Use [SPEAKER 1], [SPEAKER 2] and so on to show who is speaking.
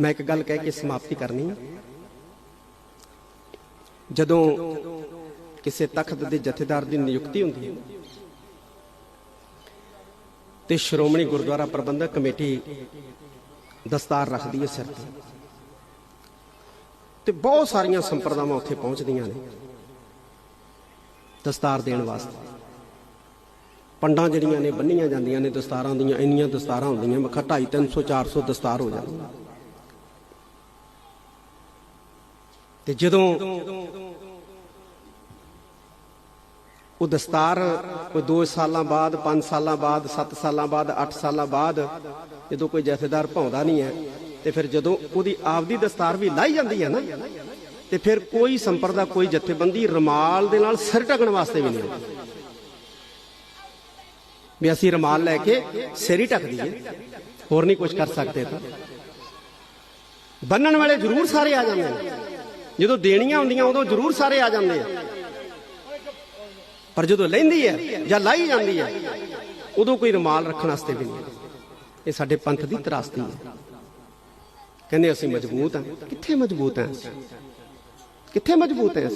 [SPEAKER 1] ਮੈਂ ਇੱਕ ਗੱਲ ਕਹਿ ਕੇ ਸਮਾਪਤੀ ਕਰਨੀ। ਜਦੋਂ ਕਿਸੇ ਤਖਤ ਦੇ ਜਥੇਦਾਰ ਦੀ ਨਿਯੁਕਤੀ ਹੁੰਦੀ ਹੈ ਤੇ ਸ਼੍ਰੋਮਣੀ ਗੁਰਦੁਆਰਾ ਪ੍ਰਬੰਧਕ ਕਮੇਟੀ ਦਸਤਾਰ ਰੱਖਦੀ ਹੈ ਸਿਰ ਤੇ। ਤੇ ਬਹੁਤ ਸਾਰੀਆਂ ਸੰਪਰਦਾਵਾਂ ਉੱਥੇ ਪਹੁੰਚਦੀਆਂ ਨੇ ਦਸਤਾਰ ਦੇਣ ਵਾਸਤੇ। ਪੰਡਾਂ ਜਿਹੜੀਆਂ ਨੇ ਬੰਨੀਆਂ ਜਾਂਦੀਆਂ ਨੇ ਦਸਤਾਰਾਂ ਦੀਆਂ, ਇੰਨੀਆਂ ਦਸਤਾਰਾਂ ਹੁੰਦੀਆਂ ਮੱਖਾ 250 300 400 ਦਸਤਾਰ ਹੋ ਜਾਂਦੀਆਂ ਤੇ ਜਦੋਂ ਉਹ ਦਸਤਾਰ ਕੋਈ 2 ਸਾਲਾਂ ਬਾਅਦ 5 ਸਾਲਾਂ ਬਾਅਦ 7 ਸਾਲਾਂ ਬਾਅਦ 8 ਸਾਲਾਂ ਬਾਅਦ, ਜਦੋਂ ਕੋਈ ਜਥੇਦਾਰ ਭਾਉਂਦਾ ਨਹੀਂ ਹੈ, ਤੇ ਫਿਰ ਜਦੋਂ ਉਹਦੀ ਆਪਦੀ ਦਸਤਾਰ ਵੀ ਲਾਈ ਜਾਂਦੀ ਹੈ ਨਾ, ਤੇ ਫਿਰ ਕੋਈ ਸੰਪਰਦਾ ਕੋਈ ਜਥੇਬੰਦੀ ਰਮਾਲ ਦੇ ਨਾਲ ਸਿਰ ਢਕਣ ਵਾਸਤੇ ਵੀ ਨਹੀਂ ਆਉਂਦੀ। ਵੀ ਅਸੀਂ ਰਮਾਲ ਲੈ ਕੇ ਸਿਰ ਹੀ ਢੱਕ ਦਈਏ, ਹੋਰ ਨਹੀਂ ਕੁਝ ਕਰ ਸਕਦੇ ਤਾਂ। ਬੰਨਣ ਵਾਲੇ ਜ਼ਰੂਰ ਸਾਰੇ ਆ ਜਾਂਦੇ ਨੇ। ਜਦੋਂ ਦੇਣੀਆਂ ਹੁੰਦੀਆਂ ਉਦੋਂ ਜ਼ਰੂਰ ਸਾਰੇ ਆ ਜਾਂਦੇ ਆ। ਪਰ ਜਦੋਂ ਲੈਂਦੀ ਹੈ ਜਾਂ ਲਾਈ ਜਾਂਦੀ ਹੈ, ਉਦੋਂ ਕੋਈ ਰਮਾਲ ਰੱਖਣ ਵਾਸਤੇ ਵੀ ਨਹੀਂ। ਇਹ ਸਾਡੇ ਪੰਥ ਦੀ ਤਰਾਸਦੀ ਹੈ। ਕਹਿੰਦੇ ਅਸੀਂ ਮਜ਼ਬੂਤ ਹਾਂ। ਕਿੱਥੇ ਮਜ਼ਬੂਤ ਹਾਂ ਕਿੱਥੇ ਮਜ਼ਬੂਤ ਹਾਂ